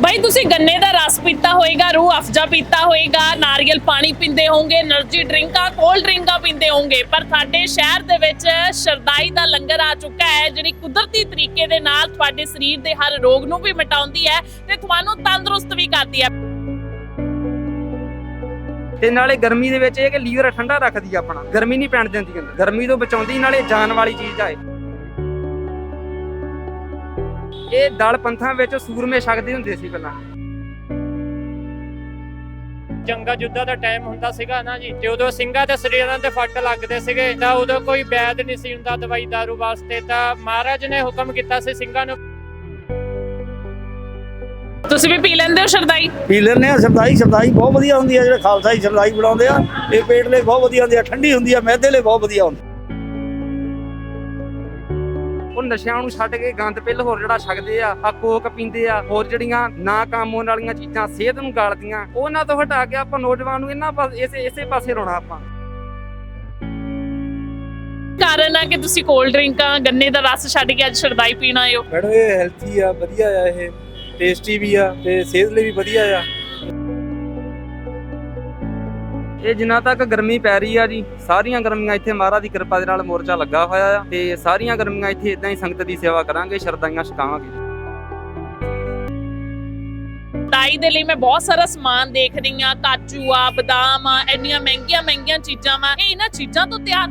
ਬਾਈ, ਤੁਸੀਂ ਗੰਨੇ ਦਾ ਰਸ ਪੀਤਾ ਹੋਵੇਗਾ ਰੂਹ ਅਫਜਾ ਪੀਤਾ ਹੋਵੇਗਾ ਨਾਰੀਅਲ ਪਾਣੀ ਪੀਂਦੇ ਹੋਵੋਗੇ એનર્ਜੀ ਡਰਿੰਕਾਂ ਕੋਲਡ ਡਰਿੰਕਾਂ ਪੀਂਦੇ ਹੋਵੋਗੇ। ਪਰ ਸਾਡੇ ਸ਼ਹਿਰ ਦੇ ਵਿੱਚ ਸ਼ਰਦਾਈ ਦਾ ਲੰਗਰ ਆ ਚੁੱਕਾ ਹੈ, ਜਿਹੜੀ ਕੁਦਰਤੀ ਤਰੀਕੇ ਦੇ ਨਾਲ ਤੁਹਾਡੇ ਸਰੀਰ ਦੇ ਹਰ ਰੋਗ ਨੂੰ ਵੀ ਮਿਟਾਉਂਦੀ ਹੈ ਤੇ ਤੁਹਾਨੂੰ ਤੰਦਰੁਸਤ ਵੀ ਕਰਦੀ ਹੈ। ਤੇ ਨਾਲੇ ਗਰਮੀ ਦੇ ਵਿੱਚ ਇਹ ਕਿ ਲੀਵਰ ਠੰਡਾ ਰੱਖਦੀ ਆ ਆਪਣਾ, ਗਰਮੀ ਨਹੀਂ ਪੈਣ ਦਿੰਦੀ ਗਰਮੀ ਤੋਂ ਬਚਾਉਂਦੀ, ਨਾਲੇ ਜਾਨ ਵਾਲੀ ਚੀਜ਼ ਆਏ ਇਹ ਦਲ ਪੰਥਾਂ ਵਿੱਚ ਸੂਰਮੇ ਛਕਦੇ ਹੁੰਦੇ ਸੀ ਪਹਿਲਾਂ। ਜੰਗਾ ਜੁੱਧਾਂ ਦਾ ਟਾਈਮ ਹੁੰਦਾ ਸੀਗਾ ਨਾ ਜੀ ਤੇ ਉਦੋਂ ਸਿੰਘਾਂ ਦੇ ਸਰੀਰਾਂ ਤੇ ਫੱਟ ਲੱਗਦੇ ਸੀਗੇ ਤਾਂ ਉਦੋਂ ਕੋਈ ਵੈਦ ਨਹੀਂ ਸੀ ਹੁੰਦਾ ਦਵਾਈ ਦਾਰੂ ਵਾਸਤੇ ਤਾਂ ਮਹਾਰਾਜ ਨੇ ਹੁਕਮ ਕੀਤਾ ਸੀ ਸਿੰਘਾਂ ਨੂੰ। ਤੁਸੀਂ ਵੀ ਪੀ ਲੈਂਦੇ ਹੋ ਸ਼ਰਦਾਈ? ਪੀ ਲੈਂਦੇ ਆ ਸਰਦਾਈ ਸਰਦਾਈ ਬਹੁਤ ਵਧੀਆ ਹੁੰਦੀ ਆ ਜਿਹੜੇ ਖਾਲਸਾ ਜੀ ਸਰਦਾਈ ਬਣਾਉਂਦੇ ਆ ਇਹ ਪੇਟ ਲਈ ਬਹੁਤ ਵਧੀਆ ਹੁੰਦੀ ਆ ਠੰਡੀ ਹੁੰਦੀ ਆ ਮੈਦੇ ਲਈ ਬਹੁਤ ਵਧੀਆ ਹੁੰਦੀ ਉਹ ਨਸ਼ਿਆਂ ਨੂੰ ਛੱਡ ਕੇ ਗੰਦ ਪਿੱਲ ਹੋਰ ਜਿਹੜਾ ਛਕਦੇ ਆ ਆ ਕੋਕ ਪੀਂਦੇ ਆ ਹੋਰ ਜਿਹੜੀਆਂ ਨਾ ਕੰਮ ਹੋਣ ਵਾਲੀਆਂ ਚੀਜ਼ਾਂ ਸਿਹਤ ਨੂੰ ਗਾਲਦੀਆਂ ਉਹਨਾਂ ਤੋਂ ਹਟਾ ਕੇ ਆਪਾਂ ਨੌਜਵਾਨ ਨੂੰ ਇਹਨਾਂ ਪਾਸੇ ਇਸੇ ਇਸੇ ਪਾਸੇ ਲਾਉਣਾ ਆਪਾਂ। ਕਾਰਨ ਆ ਕਿ ਤੁਸੀਂ ਕੋਲਡ ਡਰਿੰਕਾਂ ਗੰਨੇ ਦਾ ਰਸ ਛੱਡ ਕੇ ਅੱਜ ਸ਼ਰਦਾਈ ਪੀਣ ਹੋ? ਮੈਡਮ ਇਹ ਹੈਲਥੀ ਆ ਵਧੀਆ ਆ ਇਹ ਟੇਸਟੀ ਵੀ ਆ ਤੇ ਸਿਹਤ ਲਈ ਵੀ ਵਧੀਆ ਆ। ਇਹ ਜਿੰਨਾ ਤੱਕ ਗਰਮੀ ਪੈ ਰਹੀ ਆ ਜੀ, ਸਾਰੀਆਂ ਗਰਮੀਆਂ ਇੱਥੇ ਮਹਾਰਾਜ ਦੀ ਕਿਰਪਾ ਦੇ ਨਾਲ ਮੋਰਚਾ ਲੱਗਾ ਹੋਇਆ ਆ ਤੇ ਸਾਰੀਆਂ ਗਰਮੀਆਂ ਇੱਥੇ ਇਦਾਂ ਹੀ ਸੰਗਤ ਦੀ ਸੇਵਾ ਕਰਾਂਗੇ ਸ਼ਰਦਾਈਆਂ ਛਕਾਵਾਂਗੇ। ਦਾਈ ਦੇ ਲਈ ਮੈਂ ਬਹੁਤ ਸਾਰਾ ਸਮਾਨ ਦੇਖ ਰਹੀ ਆ ਕਾਚੂ ਆ ਬਦਾਮ ਆ, ਇੰਨੀਆਂ ਮਹਿੰਗੀਆਂ ਮਹਿੰਗੀਆਂ ਚੀਜ਼ਾਂ ਵਾ। ਇਹ ਇਹਨਾਂ ਚੀਜ਼ਾਂ ਤੋਂ ਤਿਆਰ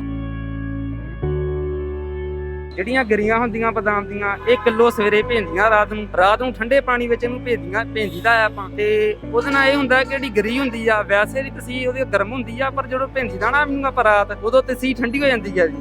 ਜਿਹੜੀਆਂ ਗਰੀਆਂ ਹੁੰਦੀਆਂ ਬਦਾਮ ਦੀਆਂ ਇਹ ਕਿਲੋ ਸਵੇਰੇ ਭੇਂਦੀਆਂ ਰਾਤ ਨੂੰ ਰਾਤ ਨੂੰ ਠੰਡੇ ਪਾਣੀ ਵਿੱਚ ਇਹਨੂੰ ਭੇਂਦੀਆਂ ਭੇਂਜੀਦਾ ਆ ਆਪਾਂ। ਤੇ ਉਹਦੇ ਨਾਲ ਇਹ ਹੁੰਦਾ ਕਿ ਜਿਹੜੀ ਗਰੀ ਹੁੰਦੀ ਆ ਵੈਸੇ ਦੀ ਤਸੀ ਉਹਦੀ ਗਰਮ ਹੁੰਦੀ ਆ ਪਰ ਜਦੋਂ ਭੇਂਜੀਦਾ ਨਾ ਇਹਨੂੰ ਆਪਾਂ ਰਾਤ ਉਦੋਂ ਤਸੀ ਠੰਡੀ ਹੋ ਜਾਂਦੀ ਆ ਜੀ।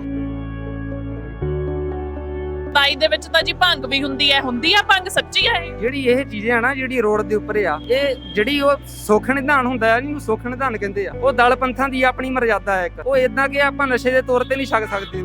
ਦਾਈ ਦੇ ਵਿੱਚ ਤਾਂ ਜੀ ਭੰਗ ਵੀ ਹੁੰਦੀ ਹੈ ਹੁੰਦੀ ਆ ਭੰਗ ਸੱਚੀ ਹੈ ਜਿਹੜੀ ਇਹ ਚੀਜ਼ਾਂ ਆ ਨਾ ਜਿਹੜੀ ਰੋਡ ਦੇ ਉੱਪਰ ਆ ਇਹ ਜਿਹੜੀ ਉਹ ਸੁੱਖ ਨਿਧਾਨ ਹੁੰਦਾ ਆ ਜਿਹਨੂੰ ਸੁੱਖ ਨਿਧਾਨ ਕਹਿੰਦੇ ਆ। ਉਹ ਦਲ ਪੰਥਾਂ ਦੀ ਆਪਣੀ ਮਰਜ਼ਾਦਾ ਹੈ ਇੱਕ। ਉਹ ਇਦਾਂ ਕਿ ਆਪਾਂ ਨਸ਼ੇ ਦੇ ਤੌਰ ਤੇ ਨਹੀਂ ਛਕ ਸਕਦੇ।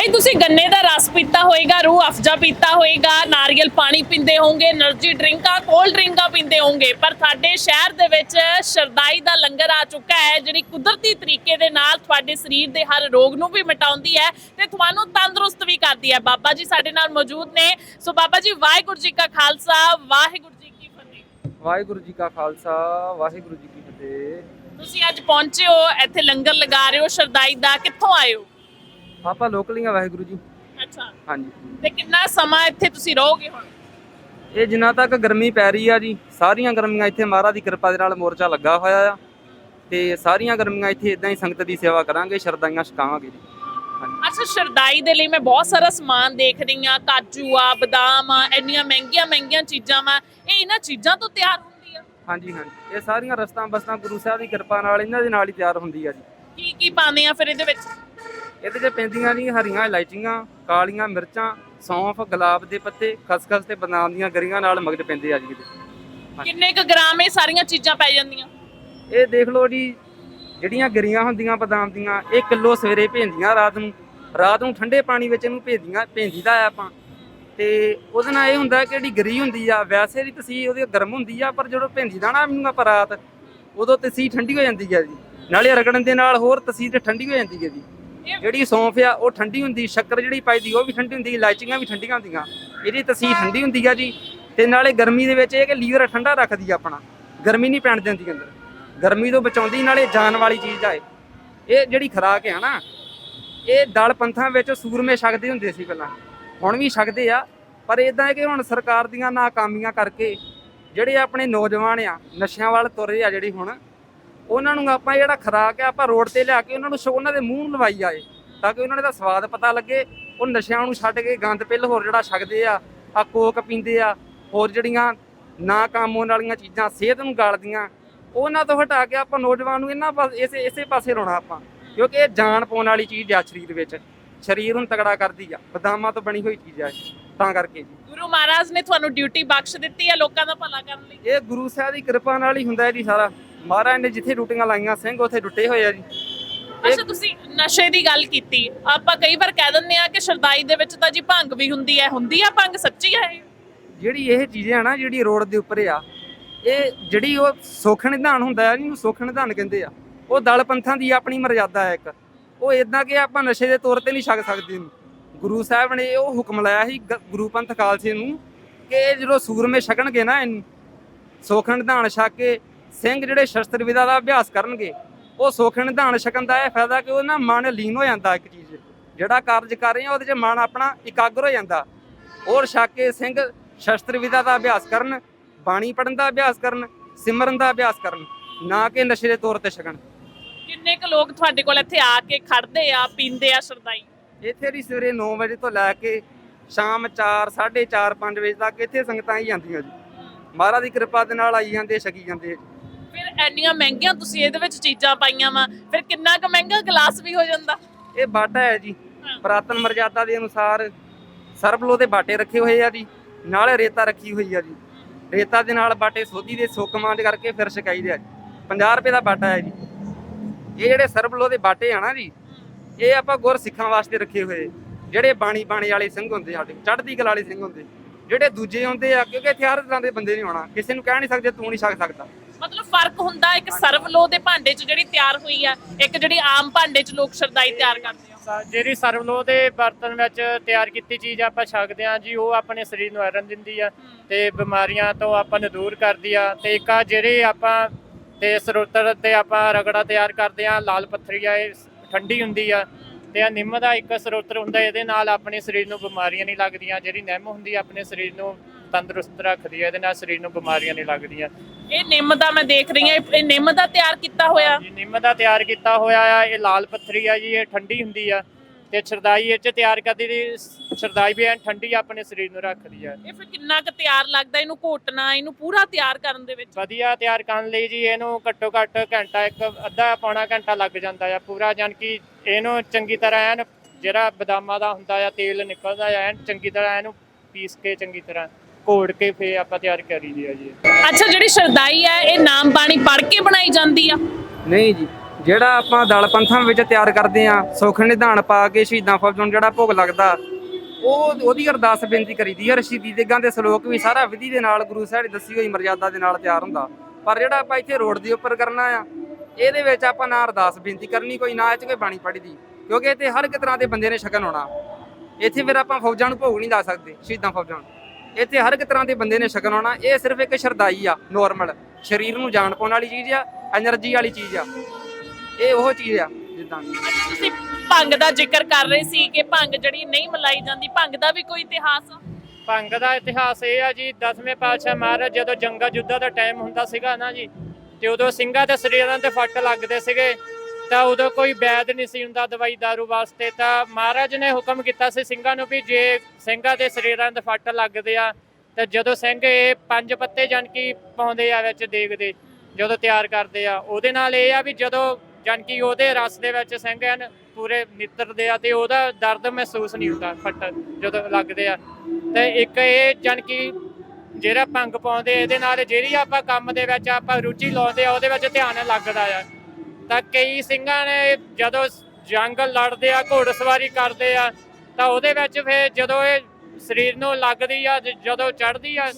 ਭਾਈ ਤੁਸੀਂ ਗੰਨੇ ਦਾ ਰਸ ਪੀਤਾ ਹੋਏਗਾ ਰੂਹ ਅਫਜਾ ਪੀਤਾ ਹੋਵੇਗਾ ਨਾਰੀਅਲ ਪਾਣੀ ਪੀਂਦੇ ਹੋਵੋਗੇ એનર્ਜੀ ਡਰਿੰਕਾਂ ਕੋਲਡ ਡਰਿੰਕਾਂ ਪੀਂਦੇ ਹੋਵੋਗੇ ਪਰ ਸਾਡੇ ਸ਼ਹਿਰ ਦੇ ਵਿੱਚ ਸ਼ਰਦਾਈ ਦਾ ਲੰਗਰ ਆ ਚੁੱਕਾ ਹੈ ਜਿਹੜੀ ਕੁਦਰਤੀ ਤਰੀਕੇ ਦੇ ਨਾਲ ਤੁਹਾਡੇ ਸਰੀਰ ਦੇ ਹਰ ਰੋਗ ਨੂੰ ਵੀ ਮਿਟਾਉਂਦੀ ਹੈ ਤੇ ਤੁਹਾਨੂੰ ਤੰਦਰੁਸਤ ਵੀ ਕਰਦੀ ਹੈ। ਬਾਬਾ ਜੀ ਸਾਡੇ ਨਾਲ ਮੌਜੂਦ ਨੇ। ਸੋ ਬਾਬਾ ਜੀ ਵਾਹਿਗੁਰੂ ਜੀ ਕਾ ਖਾਲਸਾ ਵਾਹਿਗੁਰੂ ਜੀ ਕੀ ਫਤਿਹ। ਵਾਹਿਗੁਰੂ ਜੀ ਕਾ ਖਾਲਸਾ ਵਾਹਿਗੁਰੂ ਜੀ ਕੀ ਫਤਿਹ। ਤੁਸੀਂ ਅੱਜ ਪਹੁੰਚੇ ਹੋ ਇੱਥੇ ਲੰਗਰ ਲਗਾ ਰਹੇ ਹੋ ਸ਼ਰਦਾਈ ਦਾ। ਕਿੱਥੋਂ ਆਏ ਹੋ? ਆਪਾਂ ਲੋਕਲੀਆਂ ਵਾਹਿਗੁਰੂ ਜੀ। ਅੱਛਾ। ਹਾਂਜੀ। ਤੇ ਕਿੰਨਾ ਸਮਾਂ ਇੱਥੇ ਤੁਸੀਂ ਰਹੋਗੇ ਹੁਣ? ਇਹ ਜਿੰਨਾ ਤੱਕ ਗਰਮੀ ਪੈ ਰਹੀ ਆ ਜੀ ਸਾਰੀਆਂ ਗਰਮੀਆਂ ਇੱਥੇ ਮਹਾਰਾਜ ਦੀ ਕਿਰਪਾ ਦੇ ਨਾਲ ਮੋਰਚਾ ਲੱਗਾ ਹੋਇਆ ਆ। ਤੇ ਸਾਰੀਆਂ ਗਰਮੀਆਂ ਇੱਥੇ ਇਦਾਂ ਹੀ ਸੰਗਤ ਦੀ ਸੇਵਾ ਕਰਾਂਗੇ ਸ਼ਰਦਾਈਆਂ ਛਕਾਵਾਂਗੇ ਜੀ। ਅੱਛਾ ਸ਼ਰਦਾਈ ਦੇ ਲਈ ਮੈਂ ਬਹੁਤ ਸਾਰਾ ਸਮਾਨ ਦੇਖ ਰਹੀ ਆ ਕਾਜੂ ਆ ਬਦਾਮ ਆ ਇੰਨੀਆਂ ਮਹਿੰਗੀਆਂ ਮਹਿੰਗੀਆਂ ਚੀਜ਼ਾਂ ਵਾ ਇਹ ਇਹਨਾਂ ਚੀਜ਼ਾਂ ਤੋਂ ਤਿਆਰ ਹੁੰਦੀ ਆ? ਹਾਂਜੀ ਹਾਂਜੀ। ਇਹ ਸਾਰੀਆਂ ਰਸਤਾਂ ਬਸਤਾਂ ਗੁਰੂ ਸਾਹਿਬ ਦੀ ਕਿਰਪਾ ਨਾਲ ਇਹਨਾਂ ਦੇ ਨਾਲ ਹੀ ਤਿਆਰ ਹੁੰਦੀ ਆ ਜੀ। ਕੀ ਕੀ ਪਾਉਂਦੇ ਆ ਫਿਰ ਇਹਦੇ ਵਿੱਚ? ਇਹਦੇ 'ਚ ਪੈਂਦੀਆਂ ਜੀ ਹਰੀਆਂ ਇਲਾਇਚੀਆਂ ਕਾਲੀਆਂ ਮਿਰਚਾਂ ਸੌਂਫ ਗੁਲਾਬ ਦੇ ਪੱਤੇ ਖਸਖਸ ਤੇ ਬਦਾਮ ਦੀਆਂ ਗਰੀਆਂ ਨਾਲ ਮਗਜ ਪੈਂਦੇ ਆ ਜੀ ਇਹਦੇ। ਕਿੰਨੇ ਕੁ ਗ੍ਰਾਮ ਇਹ ਸਾਰੀਆਂ ਚੀਜ਼ਾਂ ਪੈ ਜਾਂਦੀਆਂ? ਇਹ ਦੇਖ ਲਓ ਜੀ ਜਿਹੜੀਆਂ ਗਰੀਆਂ ਹੁੰਦੀਆਂ ਬਦਾਮ ਦੀਆਂ ਇਹ ਕਿਲੋ ਸਵੇਰੇ ਭੇਂਦੀਆਂ ਰਾਤ ਨੂੰ ਰਾਤ ਨੂੰ ਠੰਡੇ ਪਾਣੀ ਵਿੱਚ ਇਹਨੂੰ ਭੇਜੀਆਂ ਭੇਜੀਦਾ ਆ ਆਪਾਂ। ਤੇ ਉਹਦੇ ਨਾਲ ਇਹ ਹੁੰਦਾ ਕਿ ਜਿਹੜੀ ਗਰੀ ਹੁੰਦੀ ਆ ਵੈਸੇ ਦੀ ਤਸੀ ਉਹਦੀ ਗਰਮ ਹੁੰਦੀ ਆ ਪਰ ਜਦੋਂ ਭੇਜੀਦਾ ਨਾ ਇਹਨੂੰ ਆਪਾਂ ਰਾਤ ਉਦੋਂ ਤਸੀ ਠੰਡੀ ਹੋ ਜਾਂਦੀ ਆ ਜੀ। ਨਾਲੇ ਰਗੜਨ ਦੇ ਨਾਲ ਹੋਰ ਤਸੀ ਤੇ ਠੰਡੀ ਹੋ ਜਾਂਦੀ ਹੈ ਜੀ। ਜਿਹੜੀ ਸੌਂਫ ਆ ਉਹ ਠੰਡੀ ਹੁੰਦੀ ਸ਼ੱਕਰ ਜਿਹੜੀ ਪਾਈਦੀ ਉਹ ਵੀ ਠੰਡੀ ਹੁੰਦੀ ਇਲਾਇਚੀਆਂ ਵੀ ਠੰਡੀਆਂ ਹੁੰਦੀਆਂ। ਇਹਦੀ ਤਸੀ ਠੰਡੀ ਹੁੰਦੀ ਆ ਜੀ। ਤੇ ਨਾਲੇ ਗਰਮੀ ਦੇ ਵਿੱਚ ਇਹ ਕਿ ਲੀਵਰ ਠੰਡਾ ਰੱਖਦੀ ਆ ਆਪਣਾ। ਗਰਮੀ ਨਹੀਂ ਪੈਣ ਦਿੰਦੀ ਅੰਦਰ। ਗਰਮੀ ਤੋਂ ਬਚਾਉਂਦੀ ਨਾਲੇ ਜਾਨ ਵਾਲੀ ਚੀਜ਼ ਆ ਇਹ। ਇਹ ਜਿਹੜੀ ਖੁਰਾਕ ਹੈ ਨਾ ਇਹ ਦਲ ਪੰਥਾਂ ਵਿੱਚ ਸੂਰਮੇ ਛਕਦੇ ਹੁੰਦੇ ਸੀ ਪਹਿਲਾਂ। ਹੁਣ ਵੀ ਛਕਦੇ ਆ ਪਰ ਇਦਾਂ ਹੈ ਕਿ ਹੁਣ ਸਰਕਾਰ ਦੀਆਂ ਨਾਕਾਮੀਆਂ ਕਰਕੇ ਜਿਹੜੇ ਆਪਣੇ ਨੌਜਵਾਨ ਆ ਨਸ਼ਿਆਂ ਵੱਲ ਤੁਰ ਰਹੇ ਆ ਜਿਹੜੀ ਹੁਣ ਉਹਨਾਂ ਨੂੰ ਆਪਾਂ ਜਿਹੜਾ ਖੁਰਾਕ ਆ ਆਪਾਂ ਰੋਡ ਤੇ ਲਿਆ ਕੇ ਉਹਨਾਂ ਨੂੰ ਉਹਨਾਂ ਦੇ ਮੂੰਹ ਲਵਾਈ ਜਾਏ ਤਾਂ ਕਿ ਉਹਨਾਂ ਦਾ ਸਵਾਦ ਪਤਾ ਲੱਗੇ। ਉਹ ਨਸ਼ਿਆਂ ਨੂੰ ਛੱਡ ਕੇ ਗੰਦ ਪਿੱਲ ਹੋਰ ਜਿਹੜਾ ਛਕਦੇ ਆ ਆ ਕੋਕ ਪੀਂਦੇ ਆ ਹੋਰ ਜਿਹੜੀਆਂ ਨਾ ਕੰਮ ਹੋਣ ਵਾਲੀਆਂ ਚੀਜ਼ਾਂ ਸਿਹਤ ਨੂੰ ਗਾਲਦੀਆਂ ਉਹਨਾਂ ਤੋਂ ਹਟਾ ਕੇ ਆਪਾਂ ਨੌਜਵਾਨ ਨੂੰ ਇਹਨਾਂ ਪਾਸੇ ਇਸੇ ਇਸੇ ਪਾਸੇ ਲਾਉਣਾ ਆਪਾਂ। ਕਿਉਂਕਿ ਇਹ ਜਾਨ ਪਾਉਣ ਵਾਲੀ ਚੀਜ਼ ਆ ਸਰੀਰ ਵਿੱਚ। ਸਰੀਰ ਨੂੰ ਤਗੜਾ ਕਰਦੀ ਆ ਬਦਾਮਾਂ ਤੋਂ ਬਣੀ ਹੋਈ ਚੀਜ਼ ਆ। ਤਾਂ ਕਰਕੇ ਜੀ। ਗੁਰੂ ਮਹਾਰਾਜ ਨੇ ਤੁਹਾਨੂੰ ਡਿਊਟੀ ਬਖਸ਼ ਦਿੱਤੀ ਹੈ ਲੋਕਾਂ ਦਾ ਭਲਾ ਕਰਨ ਲਈ। ਇਹ ਗੁਰੂ ਸਾਹਿਬ ਦੀ ਕਿਰਪਾ ਨਾਲ ਹੀ ਹੁੰਦਾ ਹੈ ਜੀ ਸਾਰਾ। ਮਹਾਰਾਜ ਨੇ ਜਿੱਥੇ ਡਿਊਟੀਆਂ ਲਾਈਆਂ ਸਿੰਘ ਉੱਥੇ ਡੁੱਟੇ ਹੋਏ ਆ ਜੀ। ਅੱਛਾ ਤੁਸੀਂ ਨਸ਼ੇ ਦੀ ਗੱਲ ਕੀਤੀ। ਆਪਾਂ ਕਈ ਵਾਰ ਕਹਿ ਦਿੰਦੇ ਆ ਕਿ ਸ਼ਰਦਾਈ ਦੇ ਵਿੱਚ ਤਾਂ ਜੀ ਭੰਗ ਵੀ ਹੁੰਦੀ ਹੈ। ਹੁੰਦੀ ਆ ਭੰਗ ਸੱਚੀ ਹੈ ਇਹ? ਜਿਹੜੀ ਇਹ ਚੀਜ਼ਾਂ ਨਾ ਜਿਹੜੀ ਰੋਡ ਦੇ ਉੱਪਰ ਆ ਇਹ ਜਿਹੜੀ ਉਹ ਸੁੱਖ ਨਿਧਾਨ ਹੁੰਦਾ ਆ ਜਿਹਨੂੰ ਸੁੱਖ ਨਿਧਾਨ ਕਹਿੰਦੇ ਆ ਉਹ ਦਲ ਪੰਥਾਂ ਦੀ ਆਪਣੀ ਮਰਜ਼ਾਦਾ ਹੈ ਇੱਕ। ਉਹ ਇਦਾਂ ਕਿ ਆਪਾਂ ਨਸ਼ੇ ਦੇ ਤੌਰ ਤੇ ਨਹੀਂ ਛਕ ਸਕਦੇ। ਇਹਨੂੰ ਗੁਰੂ ਸਾਹਿਬ ਨੇ ਉਹ ਹੁਕਮ ਲਾਇਆ ਸੀ ਗ- ਗੁਰੂ ਪੰਥ ਖਾਲਸੇ ਨੂੰ ਕਿ ਇਹ ਜਦੋਂ ਸੂਰਮੇ ਛਕਣਗੇ ਨਾ ਇਹਨੂੰ ਸੋਖਣ ਨਿਧਾਨ ਛਕ ਕੇ ਸਿੰਘ ਜਿਹੜੇ ਸ਼ਸਤਰ ਵਿਦਾ ਦਾ ਅਭਿਆਸ ਕਰਨਗੇ ਉਹ ਸੋਖਣ ਨਿਧਾਨ ਛਕਣ ਦਾ ਇਹ ਫਾਇਦਾ ਕਿ ਉਹ ਨਾ ਮਨ ਲੀਨ ਹੋ ਜਾਂਦਾ ਇੱਕ ਚੀਜ਼। ਜਿਹੜਾ ਕਾਰਜ ਕਰ ਰਹੇ ਆ ਉਹਦੇ 'ਚ ਮਨ ਆਪਣਾ ਇਕਾਗਰ ਹੋ ਜਾਂਦਾ ਔਰ ਛਕ ਕੇ ਸਿੰਘ ਸ਼ਸਤਰ ਵਿਦਾ ਦਾ ਅਭਿਆਸ ਕਰਨ ਬਾਣੀ ਪੜਨ ਦਾ ਅਭਿਆਸ ਕਰਨ ਸਿਮਰਨ ਦਾ ਅਭਿਆਸ ਕਰਨ ਨਾ ਕਿ ਨਸ਼ੇ ਦੇ ਤੌਰ ਤੇ ਛਕਣ ਕਿੰਨੇ ਕੁ ਲੋਕ ਤੁਹਾਡੇ ਕੋਲ ਇੱਥੇ ਆ ਕੇ ਖੜਦੇ ਆ ਪੀਂਦੇ ਆ ਸ਼ਰਦਾਈ ਇੱਥੇ ਦੀ ਸਵੇਰੇ 9 ਵਜੇ ਤੋਂ ਲੈ ਕੇ ਸ਼ਾਮ 4 4:30 5 ਵਜੇ ਤੱਕ ਇੱਥੇ ਸੰਗਤਾਂ ਹੀ ਜਾਂਦੀਆਂ ਜੀ ਮਹਾਰਾਜ ਦੀ ਕਿਰਪਾ ਦੇ ਨਾਲ ਆਈ ਜਾਂਦੇ ਛਕੀ ਜਾਂਦੇ। ਫਿਰ ਇੰਨੀਆਂ ਮਹਿੰਗੀਆਂ ਤੁਸੀਂ ਇਹਦੇ ਵਿੱਚ ਚੀਜ਼ਾਂ ਪਾਈਆਂ ਵਾ ਫਿਰ ਕਿੰਨਾ ਕੁ ਮਹਿੰਗਾ ਗਲਾਸ ਵੀ ਹੋ ਜਾਂਦਾ? ਇਹ ਬਾਟਾ ਹੈ ਜੀ। ਪ੍ਰਾਤਨ ਮਰਜ਼ਾਦਾ ਦੇ ਅਨੁਸਾਰ ਸਰਬਲੋ ਦੇ ਬਾਟੇ ਰੱਖੇ ਹੋਏ ਆ ਜੀ ਨਾਲ ਰੇਤਾ ਰੱਖੀ ਹੋਈ ਆ ਜੀ। ਰੇਤਾ ਦੇ ਨਾਲ ਬਾਟੇ ਸੋਧੀ ਦੇ ਸੁੱਕ ਮਾਂਜ ਕਰਕੇ ਫਿਰ ਛਕਾਈ ਦੇ ਆ ਜੀ। 50 ਰੁਪਏ ਦਾ ਬਾਟਾ ਹੈ ਜੀ। ਇਹ ਜਿਹੜੇ ਸਰਬਲੋ ਦੇ ਬਾਟੇ ਆ ਨਾ ਜੀ ਇਹ ਆਪਾਂ ਗੁਰ ਸਿੱਖਾਂ ਵਾਸਤੇ ਰੱਖੇ ਹੋਏ। ਜਿਹੜੇ ਬਾਣੀ ਬਾਣੇ ਵਾਲੇ ਸਿੰਘ ਹੁੰਦੇ ਸਾਡੇ ਚੜ੍ਹਦੀ ਕਲਾ ਵਾਲੇ ਸਿੰਘ ਹੁੰਦੇ। ਜਿਹੜੇ ਦੂਜੇ ਹੁੰਦੇ ਆ ਕਿਉਂਕਿ ਇੱਥੇ ਹਰ ਤਰ੍ਹਾਂ ਦੇ ਬੰਦੇ ਨਹੀਂ ਆਉਣਾ ਕਿਸੇ ਨੂੰ ਕਹਿ ਨਹੀਂ ਸਕਦੇ ਤੂੰ ਨਹੀਂ ਛਕ ਸਕਦਾ। ਮਤਲਬ ਫ਼ਰਕ ਹੁੰਦਾ ਇੱਕ ਸਰਵਲੋ ਦੇ ਭਾਂਡੇ 'ਚ ਜਿਹੜੀ ਤਿਆਰ ਹੋਈ ਆ ਇੱਕ ਜਿਹੜੀ ਆਮ ਭਾਂਡੇ 'ਚ ਲੋਕ ਸ਼ਰਦਾਈ ਤਿਆਰ ਕਰਦੇ ਆ। ਜਿਹੜੀ ਸਰਵਲੋ ਦੇ ਬਰਤਨ ਵਿੱਚ ਤਿਆਰ ਕੀਤੀ ਚੀਜ਼ ਆਪਾਂ ਛਕਦੇ ਹਾਂ ਜੀ ਉਹ ਆਪਣੇ ਸਰੀਰ ਨੂੰ ਆਇਰਨ ਦਿੰਦੀ ਆ ਤੇ ਬਿਮਾਰੀਆਂ ਤੋਂ ਆਪਾਂ ਨੂੰ ਦੂਰ ਕਰਦੀ ਆ। ਤੇ ਇੱਕ ਆ ਜਿਹੜੀ ਆਪਾਂ ਤੇ ਸਰੋਤਰ ਤੇ ਆਪਾਂ ਰਗੜਾ ਤਿਆਰ ਕਰਦੇ ਆ ਲਾਲ ਪੱਥਰੀ ਆ ਇਹ ਠੰਡੀ ਹੁੰਦੀ ਆ। ਤੇ ਆ ਨਿੰਮ ਦਾ ਇੱਕ ਸਰੋਤਰ ਹੁੰਦਾ ਇਹਦੇ ਨਾਲ ਆਪਣੇ ਸਰੀਰ ਨੂੰ ਬਿਮਾਰੀਆਂ ਨਹੀਂ ਲੱਗਦੀਆਂ। ਜਿਹੜੀ ਨਿੰਮ ਹੁੰਦੀ ਆ ਆਪਣੇ ਸਰੀਰ ਨੂੰ ਤੰਦਰੁਸਤ ਰੱਖਦੀ ਆ ਇਹਦੇ ਨਾਲ ਸਰੀਰ ਨੂੰ ਬਿਮਾਰੀਆਂ ਨਹੀਂ ਲੱਗਦੀਆਂ। ਇਹ ਨਿੰਮ ਦਾ ਮੈਂ ਦੇਖ ਰਹੀ ਆ ਇਹ ਇਹ ਨਿੰਮ ਦਾ ਤਿਆਰ ਕੀਤਾ ਹੋਇਆ। ਜੀ ਨਿੰਮ ਦਾ ਤਿਆਰ ਕੀਤਾ ਹੋਇਆ ਆ ਇਹ ਲਾਲ ਪੱਥਰੀ ਆ ਜੀ ਇਹ ਠੰਡੀ ਹੁੰਦੀ ਆ। ਤੇ ਸ਼ਰਦਾਈ ਇਹ ਚ ਤਿਆਰ ਕਰਦੀ ਦੀ ਸ਼ਰਦਾਈ ਵੀ ਐਨ ਠੰਡੀ ਆਪਣੇ ਸਰੀਰ ਨੂੰ ਰੱਖਦੀ ਆ। ਇਹ ਫਿਰ ਕਿੰਨਾ ਕੁ ਤਿਆਰ ਲੱਗਦਾ ਇਹਨੂੰ ਘੋਟਣਾ ਇਹਨੂੰ ਪੂਰਾ ਤਿਆਰ ਕਰਨ ਦੇ ਵਿੱਚ? ਵਧੀਆ ਤਿਆਰ ਕਰਨ ਲਈ ਜੀ ਇਹਨੂੰ ਘੱਟੋ ਘੱਟ ਘੰਟਾ ਇੱਕ ਅੱਧਾ ਪੌਣਾ ਘੰਟਾ ਲੱਗ ਜਾਂਦਾ ਆ ਪੂਰਾ ਜਾਨ ਕਿ ਇਹਨੂੰ ਚੰਗੀ ਤਰ੍ਹਾਂ ਐਨ ਜਿਹੜਾ ਬਦਾਮਾਂ ਦਾ ਹੁੰਦਾ ਆ ਤੇਲ ਨਿਕਲਦਾ ਆ ਐਨ ਚੰਗੀ ਤਰ੍ਹਾਂ ਇਹਨੂੰ ਪੀਸ ਕੇ ਚੰਗੀ ਤਰ੍ਹਾਂ ਘੋੜ ਕੇ ਫੇ ਆਪਾਂ ਤਿਆਰ ਕਰੀਦੀ ਆ ਜੀ। ਅੱਛਾ ਜਿਹੜੀ ਸ਼ਰਦਾਈ ਹੈ ਇਹ ਨਾਮ ਬਾਣੀ ਪੜ੍ਹ ਕੇ ਬਣਾਈ ਜਾਂਦੀ ਆ? ਨਹੀਂ ਜੀ ਜਿਹੜਾ ਆਪਾਂ ਦਲ ਪੰਥਾਂ ਵਿੱਚ ਤਿਆਰ ਕਰਦੇ ਆ ਸੁਖ ਨਿਧਾਨ ਪਾ ਕੇ ਸ਼ਹੀਦਾਂ ਫੌਜ ਨੂੰ ਜਿਹੜਾ ਭੋਗ ਲੱਗਦਾ ਉਹ ਉਹਦੀ ਅਰਦਾਸ ਬੇਨਤੀ ਕਰੀਦੀ ਹੈ ਰਸ਼ੀਦੀ ਦੇਗਾਂ ਦੇ ਸ਼ਲੋਕ ਵੀ ਸਾਰਾ ਵਿਧੀ ਦੇ ਨਾਲ ਗੁਰੂ ਸਾਹਿਬ ਦੀ ਦੱਸੀ ਹੋਈ ਮਰਜ਼ਾਦਾ ਦੇ ਨਾਲ ਤਿਆਰ ਹੁੰਦਾ। ਪਰ ਜਿਹੜਾ ਆਪਾਂ ਇੱਥੇ ਰੋਡ ਦੇ ਉੱਪਰ ਕਰਨਾ ਆ ਇਹਦੇ ਵਿੱਚ ਆਪਾਂ ਨਾ ਅਰਦਾਸ ਬੇਨਤੀ ਕਰਨੀ ਕੋਈ ਨਾ ਇਹ 'ਚ ਕੋਈ ਬਾਣੀ ਪੜ੍ਹੀ ਦੀ ਕਿਉਂਕਿ ਇੱਥੇ ਹਰ ਇੱਕ ਤਰ੍ਹਾਂ ਦੇ ਬੰਦੇ ਨੇ ਸ਼ਗਨ ਹੋਣਾ ਇੱਥੇ ਫਿਰ ਆਪਾਂ ਫੌਜਾਂ ਨੂੰ ਭੋਗ ਨਹੀਂ ਲਾ ਸਕਦੇ ਸ਼ਹੀਦਾਂ ਫੌਜਾਂ ਨੂੰ। ਇੱਥੇ ਹਰ ਇੱਕ ਤਰ੍ਹਾਂ ਦੇ ਬੰਦੇ ਨੇ ਸ਼ਗਨ ਆਉਣਾ ਇਹ ਸਿਰਫ ਇੱਕ ਸ਼ਰਦਾਈ ਆ ਨੋਰਮਲ ਸਰੀਰ ਨੂੰ ਜਾਣ ਪਾਉਣ ਵਾਲੀ ਚੀਜ਼ ਆ એનર્ਜੀ ਵਾਲੀ ਚੀਜ਼ ਆ। ਇਹ ਉਹ ਚੀਜ਼ ਆ ਜਿੱਦਾਂ ਤੁਸੀਂ ਭੰਗ ਦਾ ਜ਼ਿਕਰ ਕਰ ਰਹੇ ਸੀ ਕਿ ਭੰਗ ਜਿਹੜੀ ਨਹੀਂ ਮਲਾਈ ਜਾਂਦੀ ਭੰਗ ਦਾ ਵੀ ਕੋਈ ਇਤਿਹਾਸ ਆ? ਭੰਗ ਦਾ ਇਤਿਹਾਸ ਇਹ ਆ ਜੀ 10ਵੇਂ ਪਾਤਸ਼ਾਹ ਮਹਾਰਾਜ ਜਦੋਂ ਜੰਗਾ ਜੁੱਧਾ ਦਾ ਟਾਈਮ ਹੁੰਦਾ ਸੀਗਾ ਨਾ ਜੀ ਤੇ ਉਦੋਂ ਸਿੰਘਾਂ ਦੇ ਸਰੀਰਾਂ ਤੇ ਫੱਟ ਲੱਗਦੇ ਸੀਗੇ। ਤਾਂ ਉਦੋਂ ਕੋਈ ਵੈਦ ਨਹੀਂ ਸੀ ਹੁੰਦਾ ਦਵਾਈ ਦਾਰੂ ਵਾਸਤੇ, ਤਾਂ ਮਹਾਰਾਜ ਨੇ ਹੁਕਮ ਕੀਤਾ ਸੀ ਸਿੰਘਾਂ ਨੂੰ ਵੀ ਜੇ ਸਿੰਘਾਂ ਦੇ ਸਰੀਰਾਂ ਦੇ ਫੱਟ ਲੱਗਦੇ ਆ, ਤੇ ਜਦੋਂ ਸਿੰਘ ਇਹ ਪੰਜ ਪੱਤੇ ਜਨ ਪਾਉਂਦੇ ਆ ਵਿੱਚ ਦੇਖਦੇ, ਜਦੋਂ ਤਿਆਰ ਕਰਦੇ ਆ, ਉਹਦੇ ਨਾਲ ਇਹ ਆ ਵੀ ਜਦੋਂ ਜਨ ਉਹਦੇ ਰਸ ਦੇ ਵਿੱਚ ਸਿੰਘ ਐਨ ਪੂਰੇ ਨਿੱਤਰਦੇ ਆ ਤੇ ਉਹਦਾ ਦਰਦ ਮਹਿਸੂਸ ਨਹੀਂ ਹੁੰਦਾ ਫੱਟ ਜਦੋਂ ਲੱਗਦੇ ਆ। ਤੇ ਇੱਕ ਇਹ ਜਨ ਜਿਹੜਾ ਭੰਗ ਪਾਉਂਦੇ, ਇਹਦੇ ਨਾਲ ਜਿਹੜੀ ਆਪਾਂ ਕੰਮ ਦੇ ਵਿੱਚ ਆਪਾਂ ਰੁਚੀ ਲਾਉਂਦੇ ਆ, ਉਹਦੇ ਵਿੱਚ ਧਿਆਨ ਲੱਗਦਾ ਆ। ਤਾਂ ਕਈ ਸਿੰਘਾਂ ਨੇ ਜਦੋਂ ਜੰਗ ਲੜਦੇ ਆ ਘੋੜਸਵਾਰੀ ਕਰਦੇ ਆ ਤਾਂ ਉਹਦੇ ਵਿੱਚ ਫਿਰ ਜਦੋਂ ਇਹ ਸਰੀਰ ਨੂੰ ਲੱਗਦੀ ਆ ਜਦੋਂ ਚੜਦੀ ਆ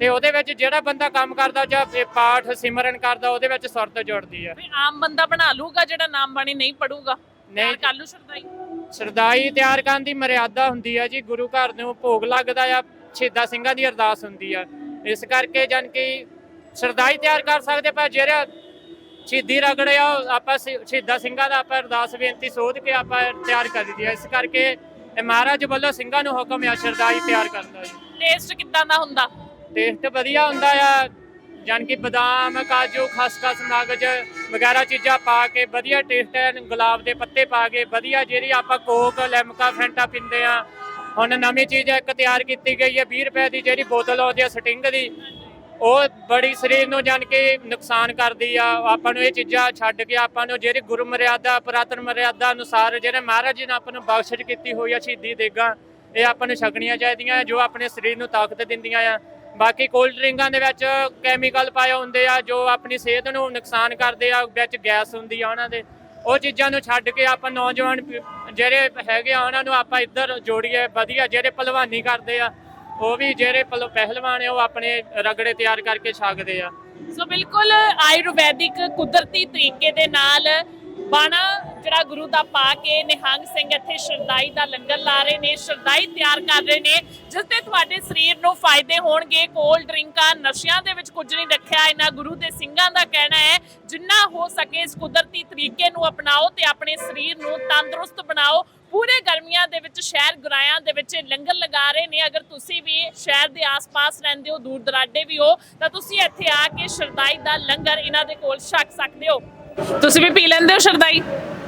ਤੇ ਉਹਦੇ ਵਿੱਚ ਜਿਹੜਾ ਬੰਦਾ ਕੰਮ ਕਰਦਾ ਜਾਂ ਪਾਠ ਸਿਮਰਨ ਕਰਦਾ ਉਹਦੇ ਵਿੱਚ ਸੁਰਤ ਜੁੜਦੀ ਆ। ਵੀ ਆਮ ਬੰਦਾ ਬਣਾ ਲੂਗਾ ਜਿਹੜਾ ਨਾਮ ਬਾਣੀ ਨਹੀਂ ਪੜੂਗਾ ਨਹੀਂ ਕਰ ਲੂ ਸ਼ਰਦਾਈ। ਸਰਦਾਈ ਤਿਆਰ ਕਰਨ ਦੀ ਮਰਿਆਦਾ ਹੁੰਦੀ ਆ ਜੀ ਗੁਰੂ ਘਰ ਨੂੰ ਭੋਗ ਲੱਗਦਾ ਆ ਸ਼ਹੀਦਾਂ ਸਿੰਘਾਂ ਦੀ ਅਰਦਾਸ ਹੁੰਦੀ ਆ। ਇਸ ਕਰਕੇ ਜਨ ਕਿ ਸਰਦਾਈ ਤਿਆਰ ਕਰ ਸਕਦੇ ਪਰ ਜਿਹੜਾ ਸ਼ਹੀਦੀ ਰਗੜੇ ਆ ਉਹ ਆਪਾਂ ਸ਼ਹੀ- ਸ਼ਹੀਦਾਂ ਸਿੰਘਾਂ ਦਾ ਆਪਾਂ ਅਰਦਾਸ ਬੇਨਤੀ ਸੋਧ ਕੇ ਆਪਾਂ ਤਿਆਰ ਕਰ ਦਿੱਤੀ ਆ। ਇਸ ਕਰਕੇ ਮਹਾਰਾਜ ਵੱਲੋਂ ਸਿੰਘਾਂ ਨੂੰ ਹੁਕਮ ਆ ਸਰਦਾਈ ਤਿਆਰ ਕਰਨ ਦਾ ਜੀ। ਟੇਸਟ ਕਿੱਦਾਂ ਦਾ ਹੁੰਦਾ? ਟੇਸਟ ਵਧੀਆ ਹੁੰਦਾ ਆ ਜਾਨ ਕਿ ਬਦਾਮ ਕਾਜੂ ਖਸਖਸ ਮਗਜ ਵਗੈਰਾ ਚੀਜ਼ਾਂ ਪਾ ਕੇ ਵਧੀਆ ਟੇਸਟ ਹੈ ਗੁਲਾਬ ਦੇ ਪੱਤੇ ਪਾ ਕੇ ਵਧੀਆ ਜਿਹੜੀ ਆਪਾਂ ਕੋਕ ਲੈਮਕਾ ਫੈਂਟਾ ਪੀਂਦੇ ਆ। ਹੁਣ ਨਵੀਂ ਚੀਜ਼ ਇੱਕ ਤਿਆਰ ਕੀਤੀ ਗਈ ਹੈ 20 ਰੁਪਏ ਦੀ ਜਿਹੜੀ ਬੋਤਲ ਆਉਂਦੀ ਆ ਸਟਿੰਗ ਦੀ। ਉਹ ਬੜੀ ਸਰੀਰ ਨੂੰ ਜਾਨ ਕੇ ਨੁਕਸਾਨ ਕਰਦੀ ਆ। ਆਪਾਂ ਨੂੰ ਇਹ ਚੀਜ਼ਾਂ ਛੱਡ ਕੇ ਆਪਾਂ ਨੂੰ ਜਿਹੜੀ ਗੁਰੂ ਮਰਿਆਦਾ ਪੁਰਾਤਨ ਮਰਿਆਦਾ ਅਨੁਸਾਰ ਜਿਹੜੇ ਮਹਾਰਾਜ ਜੀ ਨੇ ਆਪਾਂ ਨੂੰ ਬਖਸ਼ਿਸ਼ ਕੀਤੀ ਹੋਈ ਆ, ਸ਼ਹੀਦੀ ਦੇਗਾ, ਇਹ ਆਪਾਂ ਨੂੰ ਛਕਣੀਆਂ ਚਾਹੀਦੀਆਂ, ਜੋ ਆਪਣੇ ਸਰੀਰ ਨੂੰ ਤਾਕਤ ਦਿੰਦੀਆਂ ਆ। ਬਾਕੀ ਕੋਲਡ ਡਰਿੰਕਾਂ ਦੇ ਵਿੱਚ ਕੈਮੀਕਲ ਪਾਏ ਹੁੰਦੇ ਆ, ਜੋ ਆਪਣੀ ਸਿਹਤ ਨੂੰ ਨੁਕਸਾਨ ਕਰਦੇ ਆ, ਵਿੱਚ ਗੈਸ ਹੁੰਦੀ ਆ ਉਹਨਾਂ ਦੇ। ਉਹ ਚੀਜ਼ਾਂ ਨੂੰ ਛੱਡ ਕੇ ਆਪਾਂ ਨੌਜਵਾਨ ਜਿਹੜੇ ਹੈਗੇ ਆ, ਉਹਨਾਂ ਨੂੰ ਆਪਾਂ ਇੱਧਰ ਜੋੜੀਏ, ਵਧੀਆ ਜਿਹੜੇ ਪਹਿਲਵਾਨੀ ਕਰਦੇ ਆ ਉਹ ਵੀ ਜਿਹੜੇ ਪਹਿਲ- ਪਹਿਲਵਾਨ ਆ ਉਹ ਆਪਣੇ ਰਗੜੇ ਤਿਆਰ ਕਰਕੇ ਛਕਦੇ ਆ। ਸੋ ਬਿਲਕੁਲ ਆਯੁਰਵੈਦਿਕ ਕੁਦਰਤੀ ਤਰੀਕੇ ਦੇ ਨਾਲ ਬਾਣਾ ਜਿਹੜਾ ਗੁਰੂ ਦਾ ਪਾ ਕੇ ਨਿਹੰਗ ਸਿੰਘ ਇੱਥੇ ਸ਼ਰਦਾਈ ਦਾ ਲੰਗਰ ਲਾ ਰਹੇ ਨੇ ਸ਼ਰਦਾਈ ਤਿਆਰ ਕਰ ਰਹੇ ਨੇ, ਜਿਸ ਤੇ ਤੁਹਾਡੇ ਸਰੀਰ ਨੂੰ ਫਾਇਦੇ ਹੋਣਗੇ। ਕੋਲਡ ਡਰਿੰਕਾਂ, ਨਸ਼ਿਆਂ ਦੇ ਵਿੱਚ ਕੁਝ ਨਹੀਂ ਰੱਖਿਆ। ਇਹਨਾਂ ਗੁਰੂ ਦੇ ਸਿੰਘਾਂ ਦਾ ਕਹਿਣਾ ਹੈ, ਜਿੰਨਾ ਹੋ ਸਕੇ ਇਸ ਕੁਦਰਤੀ ਤਰੀਕੇ ਨੂੰ ਅਪਣਾਓ ਤੇ ਆਪਣੇ ਸਰੀਰ ਨੂੰ ਤੰਦਰੁਸਤ ਬਣਾਓ। ਪੂਰੇ ਗਰਮੀਆਂ ਦੇ ਵਿੱਚ ਸ਼ਹਿਰ ਗੁਰਾਇਆਂ ਦੇ ਵਿੱਚ ਲੰਗਰ ਲਗਾ ਰਹੇ ਨੇ। ਅਗਰ ਤੁਸੀਂ ਵੀ ਸ਼ਹਿਰ ਦੇ ਆਸ-ਪਾਸ ਰਹਿੰਦੇ ਹੋ ਦੂਰ ਦਰਾਡੇ ਵੀ ਹੋ ਤਾਂ ਤੁਸੀਂ ਇੱਥੇ ਆ ਕੇ ਸ਼ਰਦਾਈ ਦਾ ਲੰਗਰ ਇਹਨਾਂ ਦੇ ਕੋਲ ਛਕ ਸਕਦੇ ਹੋ। ਤੁਸੀਂ ਵੀ ਪੀ ਲੈਂਦੇ ਹੋ ਸ਼ਰਦਾਈ?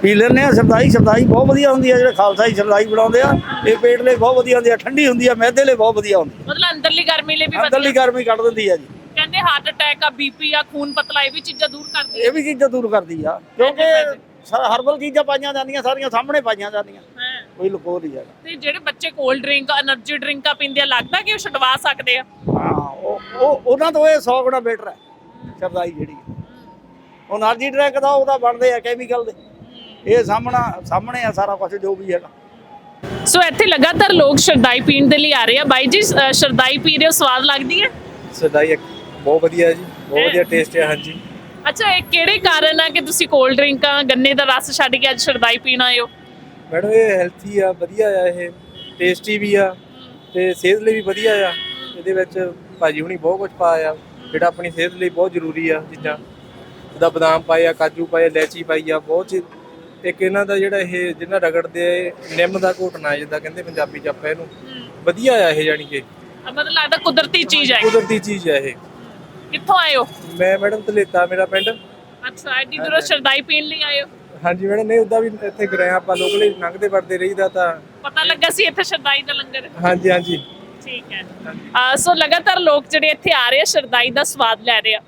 ਪੀ ਲੈਂਦੇ ਆ ਸਰਦਾਈ ਸਰਦਾਈ ਬਹੁਤ ਵਧੀਆ ਹੁੰਦੀ ਆ ਜਿਹੜੇ ਖਾਲਸਾ ਸਰਦਾਈ ਬਣਾਉਂਦੇ ਆ। ਇਹ ਪੇਟ ਲਈ ਬਹੁਤ ਵਧੀਆ ਹੁੰਦੀ ਆ ਠੰਡੀ ਹੁੰਦੀ ਆ ਮੈਦੇ ਲਈ ਬਹੁਤ ਵਧੀਆ ਹੁੰਦੀ ਮਤਲਬ ਅੰਦਰਲੀ ਗਰਮੀ ਲਈ ਵੀ ਆ ਅੰਦਰਲੀ ਵਧੀਆ ਗਰਮੀ ਕੱਢ ਦਿੰਦੀ ਆ ਜੀ। ਕਹਿੰਦੇ ਹਾਰਟ ਅਟੈਕ ਆ ਬੀਪੀ ਆ ਖੂਨ ਪਤਲਾ ਇਹ ਵੀ ਚੀਜ਼ਾਂ ਦੂਰ ਕਰਦੀ ਇਹ ਵੀ ਚੀਜ਼ਾਂ ਦੂਰ ਕਰਦੀ ਆ ਕਿਉਂਕਿ ਸਾਰਾ ਹਰਬਲ ਚੀਜ਼ਾਂ ਪਾਈਆਂ ਜਾਂਦੀਆਂ ਸਾਰੀਆਂ ਸਾਹਮਣੇ ਪਾਈਆਂ ਜਾਂਦੀਆਂ। ਕੋਈ ਲੁਕੋ ਨਹੀਂ ਹੈਗਾ। ਤੇ ਜਿਹੜੇ ਬੱਚੇ ਕੋਲਡ ਡਰਿੰਕ એનર્ਜੀ ਡਰਿੰਕਾਂ ਪੀਂਦੇ ਆ ਲੱਗਦਾ ਕਿ ਉਹ ਛਡਵਾ ਸਕਦੇ ਆ? ਹਾਂ ਉਹ ਉਹਨਾਂ ਤੋਂ ਇਹ 100 ਗੁਣਾ ਬੈਟਰ ਹੈ ਸ਼ਬਦਾਈ ਜਿਹੜੀ ਉਹ એનર્ਜੀ ਡਰਿੰਕ ਦਾ ਉਹਦਾ ਬਣਦੇ ਆ ਕੈਮੀਕਲ ਦੇ। ਇਹ ਸਾਹਮਣਾ ਸਾਹਮਣੇ ਆ ਸਾਰਾ ਕੁਝ ਜੋ ਵੀ ਹੈਗਾ। ਸੋ ਇੱਥੇ ਲਗਾਤਾਰ ਲੋਕ ਸ਼ਰਦਾਈ ਪੀਣ ਦੇ ਲਈ ਆ ਰਹੇ ਆ। ਬਾਈ ਜੀ ਸ਼ਰਦਾਈ ਪੀ ਰਹੇ ਹੋ ਸਵਾਦ ਲੱਗਦੀ ਹੈ? ਸਰਦਾਈ ਬਹੁਤ ਵਧੀਆ ਜੀ ਬਹੁਤ ਵਧੀਆ ਟੇਸਟ ਹੈ ਹਾਂਜੀ। ਅੱਛਾ ਇਹ ਕਿਹੜੇ ਕਾਰਨ ਆ ਕਿ ਤੁਸੀਂ ਕੋਲਡ ਡਰਿੰਕਾਂ ਗੰਨੇ ਦਾ ਰਸ ਛੱਡ ਕੇ ਅੱਜ ਸ਼ਰਦਾਈ ਪੀਣ ਆਏ ਹੋ? ਮੈਡਮ ਇਹ ਹੈਲਥੀ ਆ ਵਧੀਆ ਆ ਇਹ ਟੇਸਟੀ ਵੀ ਆ ਤੇ ਸਿਹਤ ਲਈ ਵੀ ਵਧੀਆ ਆ। ਇਹਦੇ ਵਿੱਚ ਭਾਜੀ ਹੁਣੀ ਬਹੁਤ ਕੁਝ ਪਾਇਆ ਜਿਹੜਾ ਆਪਣੀ ਸਿਹਤ ਲਈ ਬਹੁਤ ਜ਼ਰੂਰੀ ਆ ਚੀਜ਼ਾਂ। ਜਿਹਦਾ ਬਦਾਮ ਪਾਇਆ ਕਾਜੂ ਪਾਇਆ ਇਲਾਇਚੀ ਪਾਈ ਆ ਬਹੁਤ ਚੀਜ਼। ਇੱਕ ਇਹਨਾਂ ਦਾ ਜਿਹੜਾ ਇਹ ਜਿਹਨਾਂ ਰਗੜਦੇ ਨਿੰਮ ਦਾ ਘੋਟਣਾ ਜਿੱਦਾਂ ਕਹਿੰਦੇ ਪੰਜਾਬੀ ਚ ਆਪਾਂ ਇਹਨੂੰ। ਵਧੀਆ ਆ ਇਹ ਜਾਨੀ ਕਿ। ਮਤਲਬ ਲੱਗਦਾ ਕੁਦਰਤੀ ਚੀਜ਼ ਹੈ ਕੁਦਰਤੀ ਚੀਜ਼ ਆ ਇਹ। ਕਿੱਥੋਂ ਆਏ ਹੋ? ਮੈਂ ਮੈਡਮ ਤਲੇਤਾ ਮੇਰਾ ਪਿੰਡ। ਅੱਛਾ ਐਡੀ ਦੂਰੋਂ ਸ਼ਰਦਾਈ ਪੀਣ ਲਈ ਆਏ ਹੋ? ਹਾਂਜੀ ਮੈਡਮ ਨਹੀਂ ਉਦਾਂ ਵੀ ਇੱਥੇ ਗਏ ਆਪਾਂ ਲੋਕਲੀ ਲੰਘਦੇ ਵੜਦੇ ਰਹੀਦਾ ਤਾਂ। ਪਤਾ ਲੱਗਾ ਸੀ ਇੱਥੇ ਸ਼ਰਦਾਈ ਦਾ ਲੰਗਰ। ਹੈ ਹਾਂਜੀ ਹਾਂਜੀ। ਠੀਕ ਹੈ। ਸੋ ਲਗਾਤਾਰ ਲੋਕ ਜਿਹੜੇ ਇੱਥੇ ਆ ਰਹੇ ਆ ਸ਼ਰਦਾਈ ਦਾ ਸਵਾਦ ਲੈ ਰਹੇ ਆ।